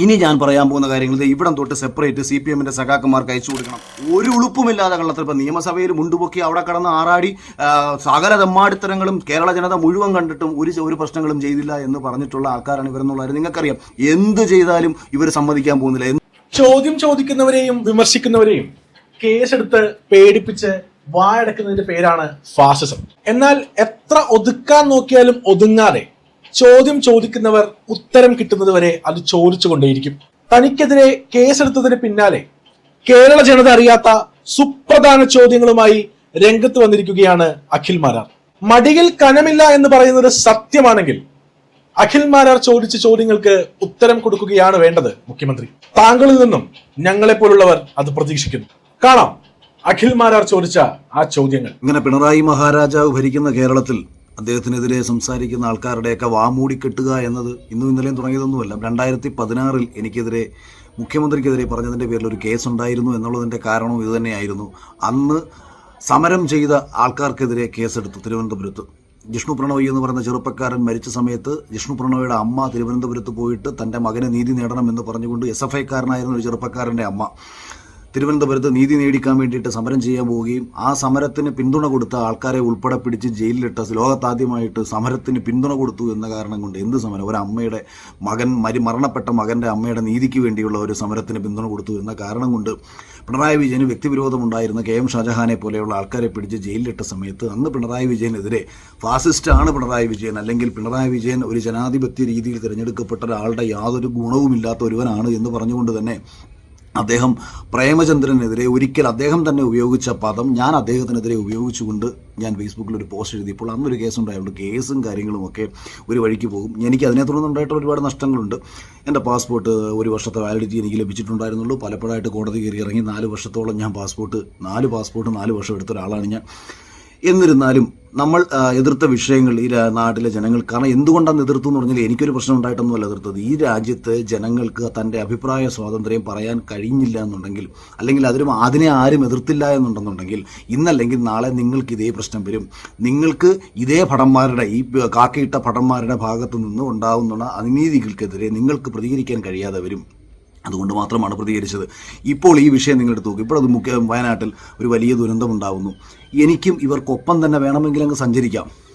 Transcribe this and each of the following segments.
ഇനി ഞാൻ പറയാൻ പോകുന്ന കാര്യങ്ങൾ ഇവിടം തൊട്ട് സെപ്പറേറ്റ് സി പി എമ്മിന്റെ സഖാക്കന്മാർക്ക് അയച്ചു കൊടുക്കണം. ഒരു ഉളുപ്പുമില്ലാതെ കള്ളത്തിൽ ഇപ്പം നിയമസഭയിൽ മുണ്ടുപൊക്കി അവിടെ കടന്ന് ആറാടി സകല തെമ്മാടിത്തരങ്ങളും കേരള ജനത മുഴുവൻ കണ്ടിട്ടും ഒരു ഒരു പ്രശ്നങ്ങളും ചെയ്തില്ല എന്ന് പറഞ്ഞിട്ടുള്ള ആൾക്കാരാണ് ഇവരെന്നുള്ളത് നിങ്ങൾക്കറിയാം എന്ത് ചെയ്താലും ഇവർ സമ്മതിക്കാൻ പോകുന്നില്ല. ചോദ്യം ചോദിക്കുന്നവരെയും വിമർശിക്കുന്നവരെയും കേസെടുത്ത് പേടിപ്പിച്ച് വായടക്കുന്നതിന്റെ പേരാണ് ഫാസിസം. എന്നാൽ എത്ര ഒതുക്കാൻ നോക്കിയാലും ഒതുങ്ങാതെ ചോദ്യം ചോദിക്കുന്നവർ ഉത്തരം കിട്ടുന്നത് വരെ അത് ചോദിച്ചുകൊണ്ടേയിരിക്കും തനിക്കെതിരെ കേസെടുത്തതിന് പിന്നാലെ കേരള ജനത അറിയാത്ത സുപ്രധാന ചോദ്യങ്ങളുമായി രംഗത്ത് വന്നിരിക്കുകയാണ് അഖിൽ മാരാർ. മടിയിൽ കനമില്ല എന്ന് പറയുന്നത് സത്യമാണെങ്കിൽ അഖിൽ മാരാർ ചോദിച്ച ചോദ്യങ്ങൾക്ക് ഉത്തരം കൊടുക്കുകയാണ് വേണ്ടത് മുഖ്യമന്ത്രി. താങ്കളിൽ നിന്നും ഞങ്ങളെ പോലുള്ളവർ അത് പ്രതീക്ഷിക്കുന്നു. കാണാം. അഖിൽ മാരാർ ചോദിച്ച ആ ചോദ്യങ്ങൾ. ഇങ്ങനെ പിണറായി മഹാരാജാവ് ഭരിക്കുന്ന കേരളത്തിൽ അദ്ദേഹത്തിനെതിരെ സംസാരിക്കുന്ന ആൾക്കാരുടെയൊക്കെ വാമൂടി കെട്ടുക എന്നത് ഇന്നും ഇന്നലെയും തുടങ്ങിയതൊന്നുമല്ല. രണ്ടായിരത്തി പതിനാറിൽ എനിക്കെതിരെ മുഖ്യമന്ത്രിക്കെതിരെ പറഞ്ഞതിന്റെ പേരിൽ ഒരു കേസ് ഉണ്ടായിരുന്നു എന്നുള്ളതിന്റെ കാരണവും ഇതുതന്നെയായിരുന്നു അന്ന് സമരം ചെയ്ത ആൾക്കാർക്കെതിരെ കേസെടുത്തു തിരുവനന്തപുരത്ത്. ജിഷ്ണു പ്രണോയ് എന്ന് പറയുന്ന ചെറുപ്പക്കാരൻ മരിച്ച സമയത്ത് ജിഷ്ണു പ്രണോയുടെ അമ്മ തിരുവനന്തപുരത്ത് പോയിട്ട് തന്റെ മകനെ നീതി നേടണം എന്ന് പറഞ്ഞുകൊണ്ട് എസ് എഫ് ഐക്കാരനായിരുന്ന ഒരു ചെറുപ്പക്കാരന്റെ അമ്മ. തിരുവനന്തപുരത്ത് നീതി നേടിക്കാൻ വേണ്ടിയിട്ട് സമരം ചെയ്യാൻ പോവുകയും ആ സമരത്തിന് പിന്തുണ കൊടുത്ത ആൾക്കാരെ ഉൾപ്പെടെ പിടിച്ച് ജയിലിലിട്ട ലോകത്താദ്യമായിട്ട് സമരത്തിന് പിന്തുണ കൊടുത്തു എന്ന കാരണം കൊണ്ട് എന്ത് സമരം? ഒരു അമ്മയുടെ മകൻ മരി മരണപ്പെട്ട മകന്റെ അമ്മയുടെ നീതിക്ക് വേണ്ടിയുള്ള ഒരു സമരത്തിന് പിന്തുണ കൊടുത്തു എന്ന കാരണം കൊണ്ട് പിണറായി വിജയന് വ്യക്തിവിരോധമുണ്ടായിരുന്ന കെ എം ഷാജഹാനെ പോലെയുള്ള ആൾക്കാരെ പിടിച്ച് ജയിലിലിട്ട സമയത്ത് അന്ന് പിണറായി വിജയനെതിരെ ഫാസിസ്റ്റാണ് പിണറായി വിജയൻ. അല്ലെങ്കിൽ പിണറായി വിജയൻ ഒരു ജനാധിപത്യ രീതിയിൽ തിരഞ്ഞെടുക്കപ്പെട്ട ഒരാളുടെ യാതൊരു ഗുണവുമില്ലാത്ത ഒരുവനാണ് എന്ന് പറഞ്ഞുകൊണ്ട് തന്നെ അദ്ദേഹം പ്രേമചന്ദ്രനെതിരെ ഒരിക്കൽ അദ്ദേഹം തന്നെ ഉപയോഗിച്ച പദം ഞാൻ അദ്ദേഹത്തിനെതിരെ ഉപയോഗിച്ചുകൊണ്ട് ഞാൻ ഫേസ്ബുക്കിൽ ഒരു പോസ്റ്റ് എഴുതിയപ്പോൾ അന്നൊരു കേസ് ഉണ്ടായതുകൊണ്ട് കേസും കാര്യങ്ങളും ഒക്കെ ഒരു വഴിക്ക് പോകും. എനിക്ക് അതിനെ തുടർന്നുണ്ടായിട്ട് ഒരുപാട് നഷ്ടങ്ങളുണ്ട്. എന്റെ പാസ്പോർട്ട് ഒരു വർഷത്തെ വാലിഡിറ്റി എനിക്ക് ലഭിച്ചിട്ടുണ്ടായിരുന്നുള്ളൂ. പലപ്പോഴായിട്ട് കോടതി കയറി ഇറങ്ങി നാല് വർഷത്തോളം ഞാൻ പാസ്പോർട്ട് നാല് പാസ്പോർട്ട് നാല് വർഷം എടുത്ത ഒരാളാണ് ഞാൻ. എന്നിരുന്നാലും നമ്മൾ എതിർത്ത വിഷയങ്ങൾ ഈ നാട്ടിലെ ജനങ്ങൾ കാരണം എന്തുകൊണ്ടാണ് എതിർത്തു എന്ന് പറഞ്ഞാൽ എനിക്കൊരു പ്രശ്നം ഉണ്ടായിട്ടൊന്നുമല്ല എതിർത്തത്. ഈ രാജ്യത്ത് ജനങ്ങൾക്ക് തന്റെ അഭിപ്രായ സ്വാതന്ത്ര്യം പറയാൻ കഴിഞ്ഞില്ല എന്നുണ്ടെങ്കിൽ അല്ലെങ്കിൽ അതിനും അതിനെ ആരും എതിർത്തില്ല എന്നുണ്ടെന്നുണ്ടെങ്കിൽ ഇന്നല്ലെങ്കിൽ നാളെ നിങ്ങൾക്ക് ഇതേ പ്രശ്നം വരും. നിങ്ങൾക്ക് ഇതേ ഭടന്മാരുടെ ഈ കാക്കയിട്ട ഭടന്മാരുടെ ഭാഗത്തു നിന്ന് ഉണ്ടാകുന്ന അനീതികൾക്കെതിരെ നിങ്ങൾക്ക് പ്രതികരിക്കാൻ കഴിയാതെ വരും. അതുകൊണ്ട് മാത്രമാണ് പ്രതികരിച്ചത്. ഇപ്പോൾ ഈ വിഷയം നിങ്ങളെടുത്ത് നോക്കും. ഇപ്പോൾ അത് മുഖ്യ വയനാട്ടിൽ ഒരു വലിയ ദുരന്തമുണ്ടാകുന്നു എനിക്കും ഇവർക്കൊപ്പം തന്നെ വേണമെങ്കിൽ അങ്ങ് സഞ്ചരിക്കാം.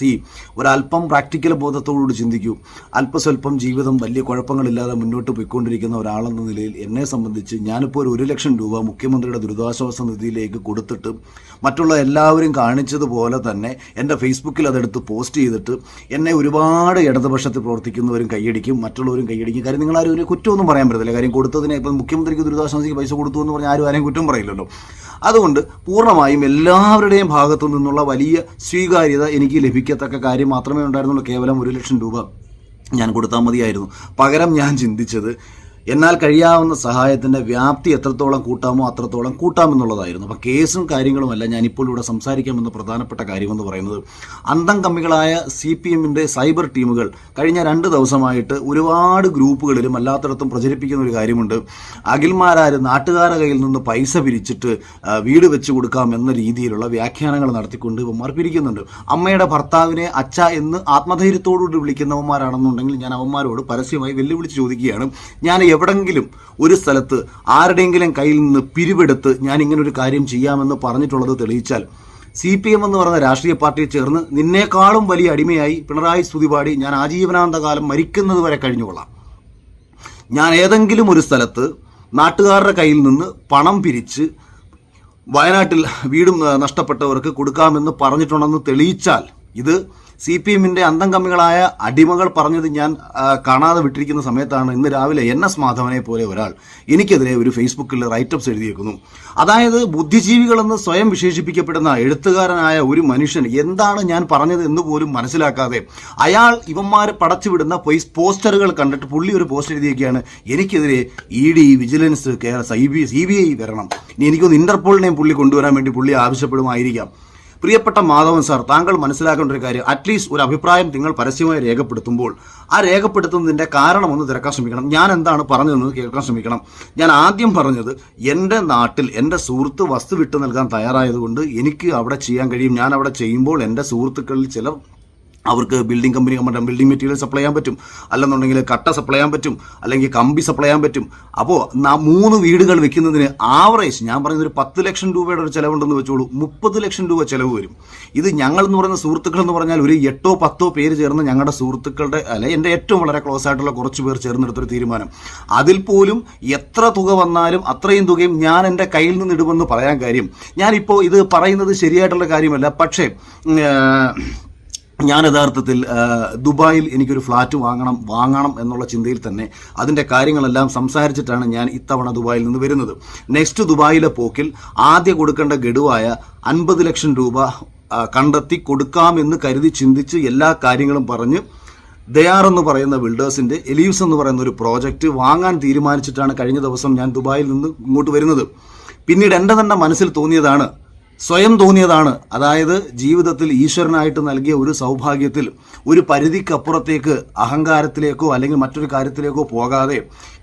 സി ഒരല്പം പ്രാക്ടിക്കൽ ബോധത്തോടുകൂടി ചിന്തിക്കൂ. അല്പസ്വല്പം ജീവിതം വലിയ കുഴപ്പങ്ങളില്ലാതെ മുന്നോട്ട് പോയിക്കൊണ്ടിരിക്കുന്ന ഒരാളെന്ന നിലയിൽ എന്നെ സംബന്ധിച്ച് ഞാനിപ്പോൾ ഒരു ലക്ഷം രൂപ മുഖ്യമന്ത്രിയുടെ ദുരിതാശ്വാസ നിധിയിലേക്ക് കൊടുത്തിട്ട് മറ്റുള്ള എല്ലാവരും കാണിച്ചതുപോലെ തന്നെ എന്റെ ഫേസ്ബുക്കിൽ അതെടുത്ത് പോസ്റ്റ് ചെയ്തിട്ട് എന്നെ ഒരുപാട് ഇടതുപക്ഷത്തിൽ പ്രവർത്തിക്കുന്നവരും കൈയടിക്കും മറ്റുള്ളവരും കൈയടിക്കും. കാര്യം നിങ്ങൾ ആരും ഒരു കുറ്റമൊന്നും പറയാൻ പറ്റത്തില്ല. കാര്യം കൊടുത്തതിനെ ഇപ്പം മുഖ്യമന്ത്രിക്ക് ദുരിതാശ്വാസ പൈസ കൊടുത്തു എന്ന് പറഞ്ഞാൽ ആരും ആരെയും കുറ്റം പറയില്ലല്ലോ. അതുകൊണ്ട് പൂർണമായും എല്ലാവരുടെയും ഭാഗത്തു നിന്നുള്ള വലിയ സ്വീകാര്യത എനിക്ക് ലഭിക്കത്തക്ക കാര്യം മാത്രമേ ഉണ്ടായിരുന്നുള്ളൂ. കേവലം ഒരു ലക്ഷം രൂപ ഞാൻ കൊടുത്താൽ മതിയായിരുന്നു. പകരം ഞാൻ ചിന്തിച്ചത് എന്നാൽ കഴിയാവുന്ന സഹായത്തിന്റെ വ്യാപ്തി എത്രത്തോളം കൂട്ടാമോ അത്രത്തോളം കൂട്ടാമെന്നുള്ളതായിരുന്നു. അപ്പോൾ കേസും കാര്യങ്ങളുമല്ല ഞാനിപ്പോൾ ഇവിടെ സംസാരിക്കാമെന്ന പ്രധാനപ്പെട്ട കാര്യമെന്ന് പറയുന്നത്. അന്തം കമ്മികളായ സി പി എമ്മിന്റെ സൈബർ ടീമുകൾ കഴിഞ്ഞ രണ്ട് ദിവസമായിട്ട് ഒരുപാട് ഗ്രൂപ്പുകളിലും അല്ലാത്തടത്തും പ്രചരിപ്പിക്കുന്ന ഒരു കാര്യമുണ്ട്. അഖിൽമാരാർ നാട്ടുകാരുടെ കയ്യിൽ നിന്ന് പൈസ പിരിച്ചിട്ട് വീട് വെച്ച് കൊടുക്കാം എന്ന രീതിയിലുള്ള വ്യാഖ്യാനങ്ങൾ നടത്തിക്കൊണ്ട് ഇവന്മാർ പിരിക്കുന്നുണ്ട്. അമ്മയുടെ ഭർത്താവിനെ അച്ഛ എന്ന് ആത്മധൈര്യത്തോടുകൂടി വിളിക്കുന്നവന്മാരാണെന്നുണ്ടെങ്കിൽ ഞാൻ അവന്മാരോട് പരസ്യമായി വെല്ലുവിളിച്ച് ചോദിക്കുകയാണ്. ഞാൻ എവിടെങ്കിലും ഒരു സ്ഥലത്ത് ആരുടെയെങ്കിലും കയ്യിൽ നിന്ന് പിരിവെടുത്ത് ഞാൻ ഇങ്ങനെ ഒരു കാര്യം ചെയ്യാമെന്ന് പറഞ്ഞിട്ടുള്ളത് തെളിയിച്ചാൽ സി പി എം എന്ന് പറയുന്ന രാഷ്ട്രീയ പാർട്ടിയെ ചേർന്ന് നിന്നേക്കാളും വലിയ അടിമയായി പിണറായി സ്തുതിപാടി ഞാൻ ആജീവനാന്ത കാലം മരിക്കുന്നത് വരെ കഴിഞ്ഞുകൊള്ളാം. ഞാൻ ഏതെങ്കിലും ഒരു സ്ഥലത്ത് നാട്ടുകാരുടെ കയ്യിൽ നിന്ന് പണം പിരിച്ച് വയനാട്ടിൽ വീടും നഷ്ടപ്പെട്ടവർക്ക് കൊടുക്കാമെന്ന് പറഞ്ഞിട്ടുണ്ടെന്ന് തെളിയിച്ചാൽ ഇത് സി പി എമ്മിന്റെ അന്തം കമ്മികളായ അടിമകൾ പറഞ്ഞത് ഞാൻ കാണാതെ വിട്ടിരിക്കുന്ന സമയത്താണ് ഇന്ന് രാവിലെ എൻ എസ് മാധവനെ പോലെ ഒരാൾ എനിക്കെതിരെ ഒരു ഫേസ്ബുക്കിൽ റൈറ്റപ്സ് എഴുതിയേക്കുന്നു. അതായത് ബുദ്ധിജീവികളെന്ന് സ്വയം വിശേഷിപ്പിക്കപ്പെടുന്ന എഴുത്തുകാരനായ ഒരു മനുഷ്യൻ എന്താണ് ഞാൻ പറഞ്ഞത് എന്ന് പോലും മനസ്സിലാക്കാതെ അയാൾ ഇവന്മാർ പടച്ചുവിടുന്ന പോസ്റ്ററുകൾ കണ്ടിട്ട് പുള്ളി ഒരു പോസ്റ്റ് എഴുതിയൊക്കെയാണ് എനിക്കെതിരെ E D vigilance Kerala C B C B I വരണം. എനിക്കൊന്ന് ഇന്റർപോളിനെയും പുള്ളി കൊണ്ടുവരാൻ വേണ്ടി പുള്ളി ആവശ്യപ്പെടുമായിരിക്കാം. പ്രിയപ്പെട്ട മാധവൻ സാർ താങ്കൾ മനസ്സിലാക്കേണ്ട ഒരു കാര്യം. അറ്റ്ലീസ്റ്റ് ഒരു അഭിപ്രായം നിങ്ങൾ പരസ്യമായി രേഖപ്പെടുത്തുമ്പോൾ ആ രേഖപ്പെടുത്തുന്നതിന്റെ കാരണം ഒന്ന് തിരക്കാൻ ശ്രമിക്കണം. ഞാൻ എന്താണ് പറഞ്ഞതെന്ന് കേൾക്കാൻ ശ്രമിക്കണം. ഞാൻ ആദ്യം പറഞ്ഞത് എന്റെ നാട്ടിൽ എന്റെ സുഹൃത്ത് വസ്തു വിട്ടു നൽകാൻ തയ്യാറായതുകൊണ്ട് എനിക്ക് അവിടെ ചെയ്യാൻ കഴിയും. ഞാൻ അവിടെ ചെയ്യുമ്പോൾ എന്റെ സുഹൃത്തുക്കളിൽ ചിലർ അവർക്ക് ബിൽഡിംഗ് കമ്പനി മറ്റേ ബിൽഡിംഗ് മെറ്റീരിയൽ സപ്ലൈ ചെയ്യാൻ പറ്റും. അല്ലെന്നുണ്ടെങ്കിൽ കട്ട സപ്ലൈ ചെയ്യാൻ പറ്റും. അല്ലെങ്കിൽ കമ്പി സപ്ലൈ ചെയ്യാൻ പറ്റും. അപ്പോൾ മൂന്ന് വീടുകൾ വെക്കുന്നതിന് ആവറേജ് ഞാൻ പറയുന്നത് ഒരു പത്ത് ലക്ഷം രൂപയുടെ ഒരു ചിലവുണ്ടെന്ന് വെച്ചോളൂ. മുപ്പത് ലക്ഷം രൂപ ചിലവ് വരും. ഇത് ഞങ്ങൾ എന്ന് പറയുന്ന സുഹൃത്തുക്കൾ എന്ന് പറഞ്ഞാൽ ഒരു എട്ടോ പത്തോ പേര് ചേർന്ന് ഞങ്ങളുടെ സുഹൃത്തുക്കളുടെ അല്ലെ എന്റെ ഏറ്റവും വളരെ ക്ലോസ് ആയിട്ടുള്ള കുറച്ച് പേർ ചേർന്നെടുത്തൊരു തീരുമാനം. അതിൽ പോലും എത്ര തുക വന്നാലും അത്രയും തുകയും ഞാൻ എന്റെ കയ്യിൽ നിന്ന് ഇടുമെന്ന് പറയാൻ കാര്യം. ഞാനിപ്പോൾ ഇത് പറയുന്നത് ശരിയായിട്ടുള്ള കാര്യമല്ല. പക്ഷേ ഞാൻ യഥാർത്ഥത്തിൽ ദുബായിൽ എനിക്കൊരു ഫ്ലാറ്റ് വാങ്ങണം വാങ്ങണം എന്നുള്ള ചിന്തയിൽ തന്നെ അതിന്റെ കാര്യങ്ങളെല്ലാം സംസാരിച്ചിട്ടാണ് ഞാൻ ഇത്തവണ ദുബായിൽ നിന്ന് വരുന്നത്. നെക്സ്റ്റ് ദുബായിലെ പോക്കിൽ ആദ്യം കൊടുക്കേണ്ട ഗഡുവായ അൻപത് ലക്ഷം രൂപ കണ്ടെത്തി കൊടുക്കാമെന്ന് കരുതി ചിന്തിച്ച് എല്ലാ കാര്യങ്ങളും പറഞ്ഞ് ദയാർ എന്ന് പറയുന്ന ബിൽഡേഴ്സിന്റെ എലീവ്സ് എന്ന് പറയുന്ന ഒരു പ്രോജക്റ്റ് വാങ്ങാൻ തീരുമാനിച്ചിട്ടാണ് കഴിഞ്ഞ ദിവസം ഞാൻ ദുബായിൽ നിന്ന് ഇങ്ങോട്ട് വരുന്നത്. പിന്നീട് എന്റെ തന്നെ മനസ്സിൽ തോന്നിയതാണ് സ്വയം തോന്നിയതാണ്. അതായത് ജീവിതത്തിൽ ഈശ്വരനായിട്ട് നൽകിയ ഒരു സൗഭാഗ്യത്തിൽ ഒരു പരിധിക്കപ്പുറത്തേക്ക് അഹങ്കാരത്തിലേക്കോ അല്ലെങ്കിൽ മറ്റൊരു കാര്യത്തിലേക്കോ പോകാതെ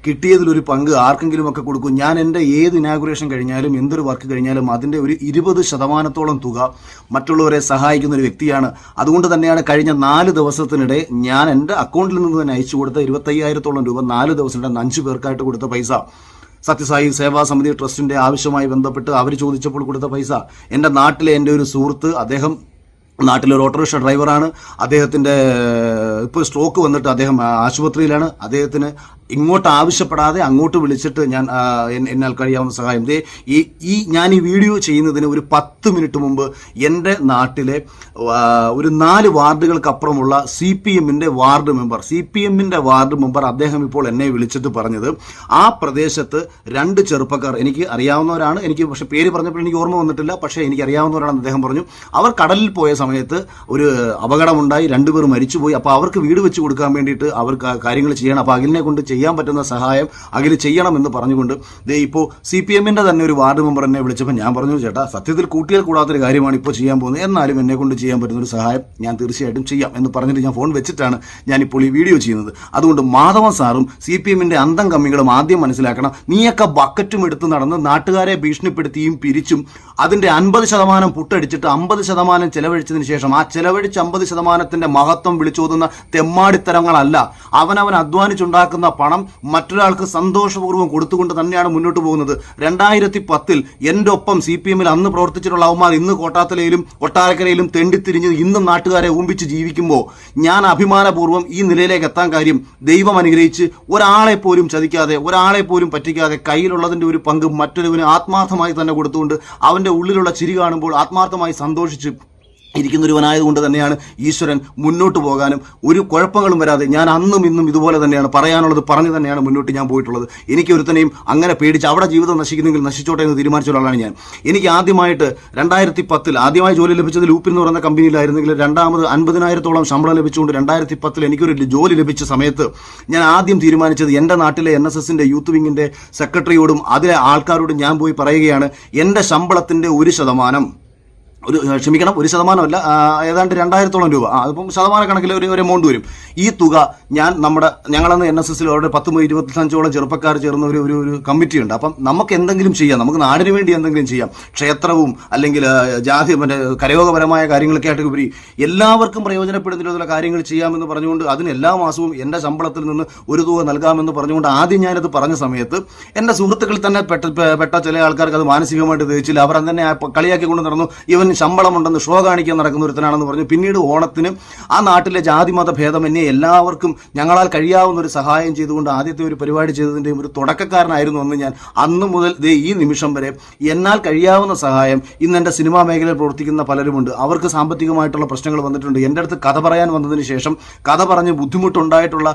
കിട്ടിയതിലൊരു പങ്ക് ആർക്കെങ്കിലുമൊക്കെ കൊടുക്കും. ഞാൻ എന്റെ ഏത് ഇനാഗുറേഷൻ കഴിഞ്ഞാലും എന്തൊരു വർക്ക് കഴിഞ്ഞാലും അതിന്റെ ഒരു ഇരുപത് ശതമാനത്തോളം തുക മറ്റുള്ളവരെ സഹായിക്കുന്ന ഒരു വ്യക്തിയാണ്. അതുകൊണ്ട് തന്നെയാണ് കഴിഞ്ഞ നാല് ദിവസത്തിനിടെ ഞാൻ എന്റെ അക്കൗണ്ടിൽ നിന്ന് തന്നെ അയച്ചു കൊടുത്ത ഇരുപത്തയ്യായിരത്തോളം രൂപ നാല് ദിവസത്തിനിടെ അഞ്ച് പേർക്കായിട്ട് കൊടുത്ത പൈസ. സത്യസായി സേവാ സമിതി ട്രസ്റ്റിന്റെ ആവശ്യമായി ബന്ധപ്പെട്ട് അവർ ചോദിച്ചപ്പോൾ കൊടുത്ത പൈസ എന്റെ നാട്ടിലെ എന്റെ ഒരു സുഹൃത്ത് അദ്ദേഹം നാട്ടിലൊരു ഓട്ടോറിക്ഷ ഡ്രൈവറാണ്. അദ്ദേഹത്തിന്റെ ഇപ്പോൾ സ്ട്രോക്ക് വന്നിട്ട് അദ്ദേഹം ആശുപത്രിയിലാണ്. അദ്ദേഹത്തിന് ഇങ്ങോട്ട് ആവശ്യപ്പെടാതെ അങ്ങോട്ട് വിളിച്ചിട്ട് ഞാൻ എന്നാൽ കഴിയാവുന്ന സഹായം. ദേ ഈ ഈ ഞാൻ ഈ വീഡിയോ ചെയ്യുന്നതിന് ഒരു പത്ത് മിനിറ്റ് മുമ്പ് എന്റെ നാട്ടിലെ ഒരു നാല് വാർഡുകൾക്കപ്പുറമുള്ള സി പി എമ്മിന്റെ വാർഡ് മെമ്പർ സി പി എമ്മിന്റെ വാർഡ് മെമ്പർ അദ്ദേഹം ഇപ്പോൾ എന്നെ വിളിച്ചിട്ട് പറഞ്ഞത് ആ പ്രദേശത്ത് രണ്ട് ചെറുപ്പക്കാർ എനിക്ക് അറിയാവുന്നവരാണ് എനിക്ക് പക്ഷേ പേര് പറഞ്ഞപ്പോൾ എനിക്ക് ഓർമ്മ വന്നിട്ടില്ല പക്ഷേ എനിക്ക് അറിയാവുന്നവരാണെന്ന് അദ്ദേഹം പറഞ്ഞു. അവർ കടലിൽ പോയ സമയത്ത് ഒരു അപകടമുണ്ടായി രണ്ടുപേർ മരിച്ചുപോയി. അപ്പോൾ അവർക്ക് വീട് വെച്ച് കൊടുക്കാൻ വേണ്ടിയിട്ട് അവർ കാര്യങ്ങൾ ചെയ്യണം. അപ്പോൾ അഖിലിനെ കൊണ്ട് ചെയ്യാൻ പറ്റുന്ന സഹായം അഖിൽ ചെയ്യണമെന്ന് പറഞ്ഞുകൊണ്ട് ദേ ഇപ്പോൾ സി പി എമ്മിന്റെ തന്നെ ഒരു വാർഡ് മെമ്പർ എന്നെ വിളിച്ചപ്പോൾ ഞാൻ പറഞ്ഞു ചേട്ടാ സത്യത്തിൽ കൂട്ടിയാൽ കൂടാത്തൊരു കാര്യമാണ് ഇപ്പോൾ ചെയ്യാൻ പോകുന്നത്. എന്നാലും എന്നെ കൊണ്ട് ചെയ്യാൻ പറ്റുന്ന ഒരു സഹായം ഞാൻ തീർച്ചയായിട്ടും ചെയ്യാം. എന്ന് പറഞ്ഞിട്ട് ഞാൻ ഫോൺ വെച്ചിട്ടാണ് ഞാനിപ്പോൾ ഈ വീഡിയോ ചെയ്യുന്നത്. അതുകൊണ്ട് മാധവൻ സാറും സി പി എമ്മിന്റെ അന്തം കമ്മികളും ആദ്യം മനസ്സിലാക്കണം. നീയൊക്കെ ബക്കറ്റും എടുത്ത് നടന്ന് നാട്ടുകാരെ ഭീഷണിപ്പെടുത്തിയും പിരിച്ചും അതിന്റെ അൻപത് ശതമാനം പുട്ടടിച്ചിട്ട് അമ്പത് ശതമാനം ചെലവഴിച്ചതിന് ശേഷം ആ ചെലവഴിച്ച് അമ്പത് ശതമാനത്തിന്റെ മഹത്വം വിളിച്ചോതുന്ന തെമ്മാടിത്തരങ്ങളല്ല. അവനവൻ അധ്വാനിച്ചുണ്ടാക്കുന്ന പണം മറ്റൊരാൾക്ക് സന്തോഷപൂർവം കൊടുത്തുകൊണ്ട് തന്നെയാണ് മുന്നോട്ട് പോകുന്നത്. രണ്ടായിരത്തി പത്തിൽ എന്റെ ഒപ്പം സി പി എമ്മിൽ അന്ന് പ്രവർത്തിച്ചിട്ടുള്ള അവന്മാർ ഇന്ന് കോട്ടാത്തലയിലും കൊട്ടാരക്കരയിലും തെണ്ടിത്തിരിഞ്ഞ് ഇന്നും നാട്ടുകാരെ ഊമ്പിച്ച് ജീവിക്കുമ്പോൾ ഞാൻ അഭിമാനപൂർവം ഈ നിലയിലേക്ക് എത്താൻ കാര്യം ദൈവം അനുഗ്രഹിച്ച് ഒരാളെ പോലും ചതിക്കാതെ ഒരാളെ പോലും പറ്റിക്കാതെ കയ്യിലുള്ളതിന്റെ ഒരു പങ്ക് മറ്റൊരുവിന് ആത്മാർത്ഥമായി തന്നെ കൊടുത്തുകൊണ്ട് അവന്റെ ഉള്ളിലുള്ള ചിരി കാണുമ്പോൾ ആത്മാർത്ഥമായി സന്തോഷിച്ച് ഇരിക്കുന്നൊരുവനായതുകൊണ്ട് തന്നെയാണ് ഈശ്വരൻ മുന്നോട്ട് പോകാനും ഒരു കുഴപ്പങ്ങളും വരാതെ ഞാൻ അന്നും ഇന്നും ഇതുപോലെ തന്നെയാണ് പറയാനുള്ളത് പറഞ്ഞു തന്നെയാണ് മുന്നോട്ട് ഞാൻ പോയിട്ടുള്ളത്. എനിക്ക് ഒരുത്തനെയും അങ്ങനെ പേടിച്ച് അവിടെ ജീവിതം നശിക്കുന്നെങ്കിൽ നശിച്ചോട്ടെ എന്ന് തീരുമാനിച്ച ഒരാളാണ് ഞാൻ. എനിക്ക് ആദ്യമായിട്ട് രണ്ടായിരത്തി പത്തിൽ ആദ്യമായി ജോലി ലഭിച്ചത് ലൂപ്പിൽ എന്ന് പറയുന്ന കമ്പനിയിലായിരുന്നെങ്കിൽ രണ്ടാമത് അൻപതിനായിരത്തോളം ശമ്പളം ലഭിച്ചുകൊണ്ട് രണ്ടായിരത്തി പത്തിൽ എനിക്കൊരു ജോലി ലഭിച്ച സമയത്ത് ഞാൻ ആദ്യം തീരുമാനിച്ചത് എന്റെ നാട്ടിലെ എൻ എസ് എസിന്റെ യൂത്ത് വിങ്ങിന്റെ സെക്രട്ടറിയോടും അതിലെ ആൾക്കാരോടും ഞാൻ പോയി പറയുകയാണ് എന്റെ ശമ്പളത്തിന്റെ ഒരു ശതമാനം. ഒരു ക്ഷമിക്കണം ഒരു ശതമാനമല്ല ഏതാണ്ട് രണ്ടായിരത്തോളം രൂപ. ആ അതിപ്പം ശതമാന കണക്കിൽ ഒരു ഒരു എമൗണ്ട് വരും. ഈ തുക ഞാൻ നമ്മുടെ ഞങ്ങളന്ന് എൻ എസ് എസിൽ അവരുടെ പത്ത് ഇരുപത്തഞ്ചോളം ചെറുപ്പക്കാർ ചേർന്ന ഒരു ഒരു ഒരു കമ്മിറ്റി ഉണ്ട്. അപ്പം നമുക്ക് എന്തെങ്കിലും ചെയ്യാം. നമുക്ക് നാടിന് വേണ്ടി എന്തെങ്കിലും ചെയ്യാം. ക്ഷേത്രവും അല്ലെങ്കിൽ ജാതി മറ്റേ കരയോഗപരമായ കാര്യങ്ങളൊക്കെ ആയിട്ട് ഉപരി എല്ലാവർക്കും പ്രയോജനപ്പെടുന്ന രീതിയിലുള്ള കാര്യങ്ങൾ ചെയ്യാമെന്ന് പറഞ്ഞുകൊണ്ട് അതിന് എല്ലാ മാസവും എന്റെ ശമ്പളത്തിൽ നിന്ന് ഒരു തുക നൽകാമെന്ന് പറഞ്ഞുകൊണ്ട് ആദ്യം ഞാനത് പറഞ്ഞ സമയത്ത് എന്റെ സുഹൃത്തുക്കളിൽ തന്നെ പെട്ട പെട്ട ചില ആൾക്കാർക്ക് അത് മാനസികമായിട്ട് ദഹിച്ചില്ല. അവർ തന്നെ കളിയാക്കി കൊണ്ട് നടന്നു. ഇവൻ ശമ്പളമുണ്ടെന്ന് ഷോ കാണിക്കാൻ നടക്കുന്ന ഒരുത്തനാണെന്ന് പറഞ്ഞു. പിന്നീട് ഓണത്തിന് ആ നാട്ടിലെ ജാതിമത ഭേദമന്യേ എല്ലാവർക്കും ഞങ്ങളാൽ കഴിയാവുന്ന ഒരു സഹായം ചെയ്തുകൊണ്ട് ആദ്യത്തെ ഒരു പരിപാടി ചെയ്തതിന്റെയും ഒരു തുടക്കക്കാരനായിരുന്നു എന്ന് ഞാൻ അന്ന് മുതൽ ദേ ഈ നിമിഷം വരെ എന്നാൽ കഴിയാവുന്ന സഹായം ഇന്ന് എന്റെ സിനിമാ മേഖലയിൽ പ്രവർത്തിക്കുന്ന പലരുമുണ്ട്. അവർക്ക് സാമ്പത്തികമായിട്ടുള്ള പ്രശ്നങ്ങൾ വന്നിട്ടുണ്ട്. എന്റെ അടുത്ത് കഥ പറയാൻ വന്നതിന് ശേഷം കഥ പറഞ്ഞ് ബുദ്ധിമുട്ടുണ്ടായിട്ടുള്ള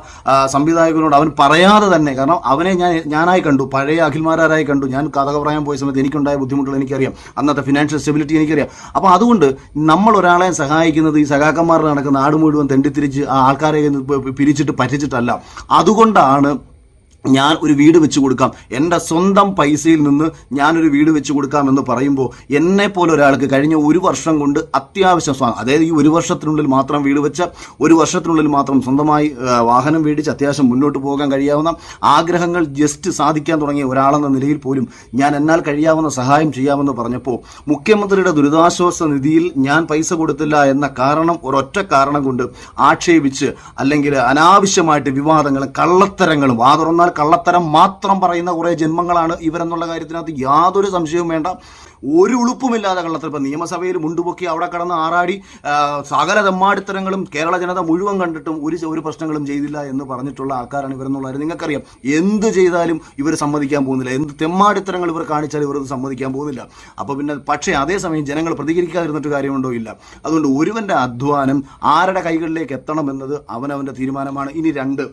സംവിധായകനോട് അവൻ പറയാതെ തന്നെ കാരണം അവനെ ഞാൻ ഞാനായി കണ്ടു. പഴയ അഖിൽമാരായി കണ്ടു. ഞാൻ കഥ പറയാൻ പോയ സമയത്ത് എനിക്കുണ്ടായ ബുദ്ധിമുട്ടുകൾ എനിക്കറിയാം. അന്നത്തെ ഫിനാൻഷ്യൽ സ്റ്റെബിലിറ്റി എനിക്കറിയാം. അപ്പോൾ അതുകൊണ്ട് നമ്മൾ ഒരാളെ സഹായിക്കുന്നത് ഈ സഖാക്കന്മാർ നടക്കുന്ന നാട് മുഴുവൻ തെണ്ടിത്തിരിച്ച് ആ ആൾക്കാരെ പിരിച്ചിട്ട് പറ്റിച്ചിട്ടല്ല. അതുകൊണ്ടാണ് ഞാൻ ഒരു വീട് വെച്ചു കൊടുക്കാം. എന്റെ സ്വന്തം പൈസയിൽ നിന്ന് ഞാനൊരു വീട് വെച്ച് കൊടുക്കാം എന്ന് പറയുമ്പോൾ എന്നെ പോലെ ഒരാൾക്ക് കഴിഞ്ഞ ഒരു വർഷം കൊണ്ട് അത്യാവശ്യം അതായത് ഈ ഒരു വർഷത്തിനുള്ളിൽ മാത്രം വീട് വെച്ച ഒരു വർഷത്തിനുള്ളിൽ മാത്രം സ്വന്തമായി വാഹനം മേടിച്ച് അത്യാവശ്യം മുന്നോട്ട് പോകാൻ കഴിയാവുന്ന ആഗ്രഹങ്ങൾ ജസ്റ്റ് സാധിക്കാൻ തുടങ്ങിയ ഒരാളെന്ന നിലയിൽ പോലും ഞാൻ എന്നാൽ കഴിയാവുന്ന സഹായം ചെയ്യാമെന്ന് പറഞ്ഞപ്പോൾ മുഖ്യമന്ത്രിയുടെ ദുരിതാശ്വാസ നിധിയിൽ ഞാൻ പൈസ കൊടുത്തില്ല എന്ന കാരണം ഒരൊറ്റ കാരണം കൊണ്ട് ആക്ഷേപിച്ച് അല്ലെങ്കിൽ അനാവശ്യമായിട്ട് വിവാദങ്ങളും കള്ളത്തരങ്ങളും വാ തുറന്നാൽ കള്ളത്തരം മാത്രം പറയുന്ന കുറേ ജന്മങ്ങളാണ് ഇവരെന്നുള്ള കാര്യത്തിനകത്ത് യാതൊരു സംശയവും വേണ്ട. ഒരു ഉളുപ്പുമില്ലാതെ കള്ളത്തരം. ഇപ്പം നിയമസഭയിൽ മുണ്ടുപൊക്കി അവിടെ കടന്ന് ആറാടി സകല തെമ്മാടിത്തരങ്ങളും കേരള ജനത മുഴുവൻ കണ്ടിട്ടും ഒരു ഒരു പ്രശ്നങ്ങളും ചെയ്തില്ല എന്ന് പറഞ്ഞിട്ടുള്ള ആൾക്കാരാണ് ഇവരെന്നുള്ള കാര്യം നിങ്ങൾക്കറിയാം. എന്ത് ചെയ്താലും ഇവർ സമ്മതിക്കാൻ പോകുന്നില്ല. എന്ത് തെമ്മാടിത്തരങ്ങൾ ഇവർ കാണിച്ചാലും ഇവർ സമ്മതിക്കാൻ പോകുന്നില്ല. അപ്പോൾ പിന്നെ പക്ഷേ അതേസമയം ജനങ്ങൾ പ്രതികരിക്കാതിരുന്നിട്ട് കാര്യമുണ്ടോ ഇല്ല. അതുകൊണ്ട് ഒരുവന്റെ അധ്വാനം ആരുടെ കൈകളിലേക്ക് എത്തണം എന്നത് അവനവന്റെ തീരുമാനമാണ്. ഇനി രണ്ട്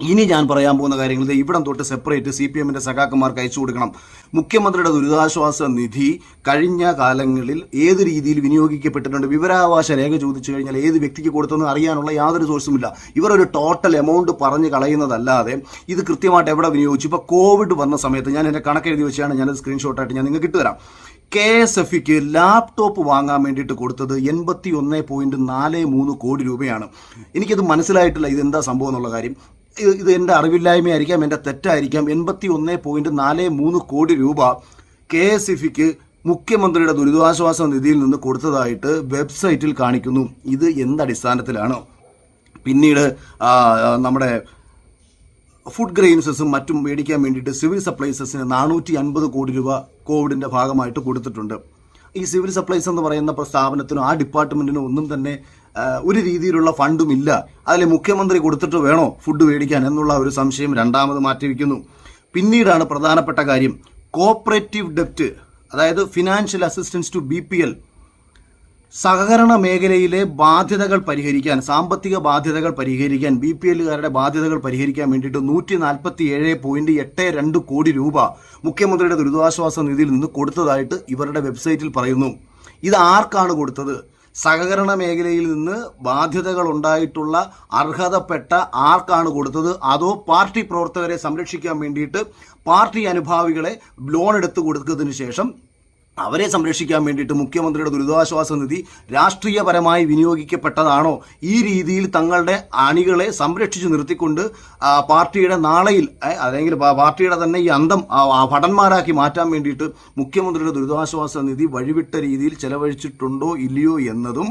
ഇനി ഞാൻ പറയാൻ പോകുന്ന കാര്യങ്ങൾ ഇവിടം തൊട്ട് സെപ്പറേറ്റ് സി പി എമ്മിന്റെ സഖാക്കന്മാർക്ക് അയച്ചു കൊടുക്കണം. മുഖ്യമന്ത്രിയുടെ ദുരിതാശ്വാസ നിധി കഴിഞ്ഞ കാലങ്ങളിൽ ഏത് രീതിയിൽ വിനിയോഗിക്കപ്പെട്ടിട്ടുണ്ട്? വിവരാവകാശ രേഖ ചോദിച്ചു കഴിഞ്ഞാൽ ഏത് വ്യക്തിക്ക് കൊടുത്തെന്ന് അറിയാനുള്ള യാതൊരു സോഴ്സുമില്ല ഇവർ ഒരു ടോട്ടൽ എമൗണ്ട് പറഞ്ഞ് കളയുന്നതല്ലാതെ ഇത് കൃത്യമായിട്ട് എവിടെ വിനിയോഗിച്ചു? ഇപ്പോൾ കോവിഡ് വന്ന സമയത്ത് ഞാൻ എന്റെ കണക്ക് എഴുതി വെച്ചാണ് ഞാനത് സ്ക്രീൻഷോട്ടായിട്ട് ഞാൻ നിങ്ങൾക്ക് ഇട്ടുതരാം കെ എസ് എഫ് ഇക്ക് ലാപ്ടോപ്പ് വാങ്ങാൻ വേണ്ടിയിട്ട് കൊടുത്തത് എൺപത്തി ഒന്ന് പോയിന്റ് നാല് മൂന്ന് കോടി രൂപയാണ്. എനിക്കത് മനസ്സിലായിട്ടില്ല ഇതെന്താ സംഭവം എന്നുള്ള കാര്യം. ഇത് എന്റെ അറിവില്ലായ്മയായിരിക്കാം എന്റെ തെറ്റായിരിക്കാം. എൺപത്തി ഒന്ന് പോയിന്റ് നാല് മൂന്ന് കോടി രൂപ കെ എസ് ഇഫിക്ക് മുഖ്യമന്ത്രിയുടെ ദുരിതാശ്വാസ നിധിയിൽ നിന്ന് കൊടുത്തതായിട്ട് വെബ്സൈറ്റിൽ കാണിക്കുന്നു. ഇത് എന്തടിസ്ഥാനത്തിലാണ് പിന്നീട് നമ്മുടെ ഫുഡ് ഗ്രെയിൻസസും മറ്റും മേടിക്കാൻ വേണ്ടിയിട്ട് സിവിൽ സപ്ലൈസസിന് നാനൂറ്റി അൻപത് കോടി രൂപ കോവിഡിന്റെ ഭാഗമായിട്ട് കൊടുത്തിട്ടുണ്ട്. ഈ സിവിൽ സപ്ലൈസ് എന്ന് പറയുന്ന സ്ഥാപനത്തിനും ആ ഡിപ്പാർട്ട്മെന്റിനും ഒന്നും തന്നെ ഒരു രീതിയിലുള്ള ഫണ്ടും ഇല്ല. അതിൽ മുഖ്യമന്ത്രി കൊടുത്തിട്ട് വേണോ ഫുഡ് മേടിക്കാൻ എന്നുള്ള ഒരു സംശയം രണ്ടാമത് മാറ്റിവെക്കുന്നു. പിന്നീടാണ് പ്രധാനപ്പെട്ട കാര്യം. കോപ്പറേറ്റീവ് ഡെപ്റ്റ് അതായത് financial assistance to B P L സഹകരണ മേഖലയിലെ ബാധ്യതകൾ പരിഹരിക്കാൻ സാമ്പത്തിക ബാധ്യതകൾ പരിഹരിക്കാൻ ബി പി എല്ലുകാരുടെ ബാധ്യതകൾ പരിഹരിക്കാൻ വേണ്ടിയിട്ട് നൂറ്റി നാൽപ്പത്തി ഏഴ് പോയിന്റ് എട്ട് രണ്ട് കോടി രൂപ മുഖ്യമന്ത്രിയുടെ ദുരിതാശ്വാസ നിധിയിൽ നിന്ന് കൊടുത്തതായിട്ട് ഇവരുടെ വെബ്സൈറ്റിൽ പറയുന്നു. ഇത് ആർക്കാണ് കൊടുത്തത്? സഹകരണ മേഖലയിൽ നിന്ന് ബാധ്യതകൾ ഉണ്ടായിട്ടുള്ള അർഹതപ്പെട്ട ആർക്കാണ് കൊടുത്തത്? അതോ പാർട്ടി പ്രവർത്തകരെ സംരക്ഷിക്കാൻ വേണ്ടിയിട്ട് പാർട്ടി അനുഭാവികളെ ലോൺ എടുത്തു കൊടുത്തതിന് ശേഷം അവരെ സംരക്ഷിക്കാൻ വേണ്ടിയിട്ട് മുഖ്യമന്ത്രിയുടെ ദുരിതാശ്വാസ നിധി രാഷ്ട്രീയപരമായി വിനിയോഗിക്കപ്പെട്ടതാണോ? ഈ രീതിയിൽ തങ്ങളുടെ അണികളെ സംരക്ഷിച്ചു നിർത്തിക്കൊണ്ട് പാർട്ടിയുടെ നാളെയിൽ അല്ലെങ്കിൽ പാർട്ടിയുടെ തന്നെ ഈ അന്തം ഭടന്മാരാക്കി മാറ്റാൻ വേണ്ടിയിട്ട് മുഖ്യമന്ത്രിയുടെ ദുരിതാശ്വാസ നിധി വഴിവിട്ട രീതിയിൽ ചെലവഴിച്ചിട്ടുണ്ടോ ഇല്ലയോ എന്നതും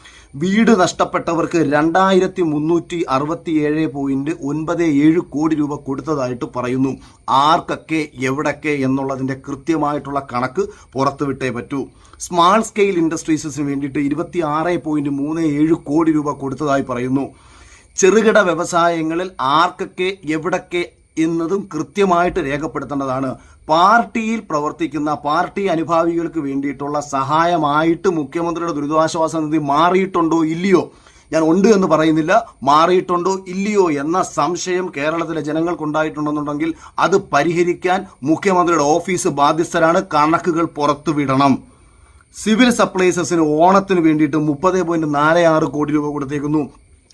വീട് നഷ്ടപ്പെട്ടവർക്ക് രണ്ടായിരത്തി മുന്നൂറ്റി അറുപത്തി ഏഴ് പോയിന്റ് ഒൻപത് ഏഴ് കോടി രൂപ കൊടുത്തതായിട്ട് പറയുന്നു. ആർക്കൊക്കെ എവിടൊക്കെ എന്നുള്ളതിന്റെ കൃത്യമായിട്ടുള്ള കണക്ക് പുറത്തുവിട്ടേ പറ്റൂ. സ്മാൾ സ്കെയിൽ ഇൻഡസ്ട്രീസിന് വേണ്ടിയിട്ട് ഇരുപത്തി ആറ് പോയിന്റ് മൂന്ന് ഏഴ് കോടി രൂപ കൊടുത്തതായി പറയുന്നു. ചെറുകിട വ്യവസായങ്ങളിൽ ആർക്കൊക്കെ എവിടൊക്കെ എന്നതും കൃത്യമായിട്ട് രേഖപ്പെടുത്തേണ്ടതാണ്. പാർട്ടിയിൽ പ്രവർത്തിക്കുന്ന പാർട്ടി അനുഭാവികൾക്ക് വേണ്ടിയിട്ടുള്ള സഹായമായിട്ട് മുഖ്യമന്ത്രിയുടെ ദുരിതാശ്വാസ നിധി മാറിയിട്ടുണ്ടോ ഇല്ലയോ? ഞാൻ ഉണ്ട് എന്ന് പറയുന്നില്ല. മാറിയിട്ടുണ്ടോ ഇല്ലയോ എന്ന സംശയം കേരളത്തിലെ ജനങ്ങൾക്കുണ്ടായിട്ടുണ്ടെന്നുണ്ടെങ്കിൽ അത് പരിഹരിക്കാൻ മുഖ്യമന്ത്രിയുടെ ഓഫീസ് ബാധ്യസ്ഥരാണ്. കണക്കുകൾ പുറത്തുവിടണം. സിവിൽ സപ്ലൈസസിന് ഓണത്തിന് വേണ്ടിയിട്ട് മുപ്പത് പോയിന്റ് നാല് ആറ് കോടി രൂപ കൊടുത്തേക്കുന്നു.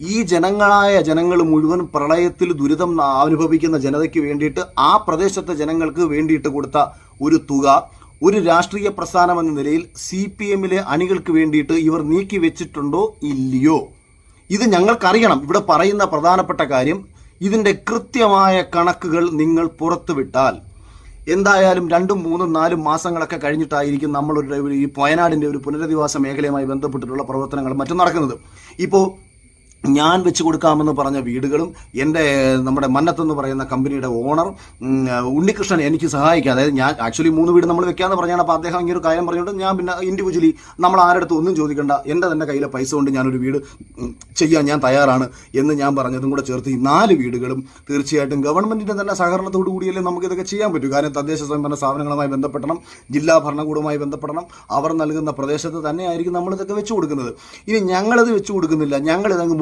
ഈ ജനങ്ങളായ ജനങ്ങൾ മുഴുവൻ പ്രളയത്തിൽ ദുരിതം അനുഭവിക്കുന്ന ജനതയ്ക്ക് വേണ്ടിയിട്ട് ആ പ്രദേശത്തെ ജനങ്ങൾക്ക് വേണ്ടിയിട്ട് കൊടുത്ത ഒരു തുക ഒരു രാഷ്ട്രീയ പ്രസ്ഥാനം എന്ന നിലയിൽ സി പി എമ്മിലെ അണികൾക്ക് വേണ്ടിയിട്ട് ഇവർ നീക്കി വെച്ചിട്ടുണ്ടോ ഇല്ലയോ? ഇത് ഞങ്ങൾക്കറിയണം. ഇവിടെ പറയുന്ന പ്രധാനപ്പെട്ട കാര്യം ഇതിന്റെ കൃത്യമായ കണക്കുകൾ നിങ്ങൾ പുറത്തുവിട്ടാൽ. എന്തായാലും രണ്ടും മൂന്നും നാലും മാസങ്ങളൊക്കെ കഴിഞ്ഞിട്ടായിരിക്കും നമ്മളൊരു ഈ വയനാടിന്റെ ഒരു പുനരധിവാസ മേഖലയുമായി ബന്ധപ്പെട്ടിട്ടുള്ള പ്രവർത്തനങ്ങൾ മറ്റും നടക്കുന്നത്. ഇപ്പോൾ ഞാൻ വെച്ച് കൊടുക്കാമെന്ന് പറഞ്ഞ വീടുകളും എന്റെ നമ്മുടെ മന്നത്തെന്ന് പറയുന്ന കമ്പനിയുടെ ഓണർ ഉണ്ണികൃഷ്ണൻ എനിക്ക് സഹായിക്കാം. അതായത് ഞാൻ ആക്ച്വലി മൂന്ന് വീട് നമ്മൾ വെക്കാമെന്ന് പറഞ്ഞാണ് അപ്പോൾ അദ്ദേഹം ഇങ്ങനെ ഒരു കാര്യം പറഞ്ഞുകൊണ്ട് ഞാൻ പിന്നെ ഇൻഡിവിജ്വലി നമ്മൾ ആരുടെ ഒന്നും ചോദിക്കേണ്ട. എന്റെ തന്നെ കയ്യിലെ പൈസ കൊണ്ട് ഞാനൊരു വീട് ചെയ്യാൻ ഞാൻ തയ്യാറാണ് എന്ന് ഞാൻ പറഞ്ഞതും കൂടെ ചേർത്ത് ഈ നാല് വീടുകളും തീർച്ചയായിട്ടും ഗവൺമെന്റിന്റെ തന്നെ സഹകരണത്തോടു കൂടിയല്ലേ നമുക്ക് ഇതൊക്കെ ചെയ്യാൻ പറ്റൂ. കാരണം തദ്ദേശ സ്വയംഭരണ സ്ഥാപനങ്ങളുമായി ബന്ധപ്പെടണം ജില്ലാ ഭരണകൂടവുമായി ബന്ധപ്പെടണം അവർ നൽകുന്ന പ്രദേശത്ത് തന്നെയായിരിക്കും നമ്മളിതൊക്കെ വെച്ചു കൊടുക്കുന്നത്. ഇനി ഞങ്ങളിത് വെച്ചു കൊടുക്കുന്നില്ല. ഞങ്ങൾ അങ്ങ്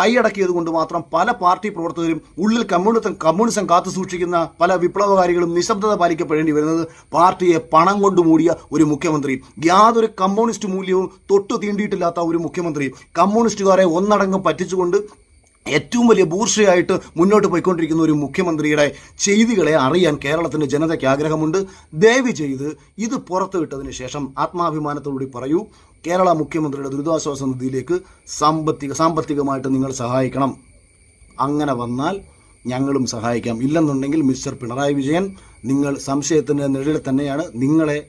കൈയടക്കിയത് കൊണ്ട് മാത്രം പല പാർട്ടി പ്രവർത്തകരും ഉള്ളിൽ കമ്മ്യൂണിസം കമ്മ്യൂണിസം കാത്തു സൂക്ഷിക്കുന്ന പല വിപ്ലവകാരികളും നിശബ്ദത പാലിക്കപ്പെടേണ്ടി വരുന്നത് പാർട്ടിയെ പണം കൊണ്ട് മൂടിയ ഒരു മുഖ്യമന്ത്രി. യാതൊരു കമ്മ്യൂണിസ്റ്റ് മൂല്യവും തൊട്ടു തീണ്ടിയിട്ടില്ലാത്ത ഒരു മുഖ്യമന്ത്രി. കമ്മ്യൂണിസ്റ്റുകാരെ ഒന്നടങ്കം പറ്റിച്ചുകൊണ്ട് ഏറ്റവും വലിയ ബൂർഷയായിട്ട് മുന്നോട്ട് പോയിക്കൊണ്ടിരിക്കുന്ന ഒരു മുഖ്യമന്ത്രിയുടെ ചെയ്തികളെ അറിയാൻ കേരളത്തിന്റെ ജനതയ്ക്ക് ആഗ്രഹമുണ്ട്. ദയവ് ചെയ്ത് ഇത് പുറത്തുവിട്ടതിന് ശേഷം ആത്മാഭിമാനത്തോടുകൂടി പറയൂ. കേരള മുഖ്യമന്ത്രിയുടെ ദുരിതാശ്വാസ നിധിയിലേക്ക് സാമ്പത്തിക സാമ്പത്തികമായിട്ട് നിങ്ങൾ സഹായിക്കണം. അങ്ങനെ വന്നാൽ ഞങ്ങളും സഹായിക്കാം. ഇല്ലെന്നുണ്ടെങ്കിൽ മിസ്റ്റർ പിണറായി വിജയൻ നിങ്ങൾ സംശയത്തിന്റെ നിഴലിൽ തന്നെയാണ് നിങ്ങളെ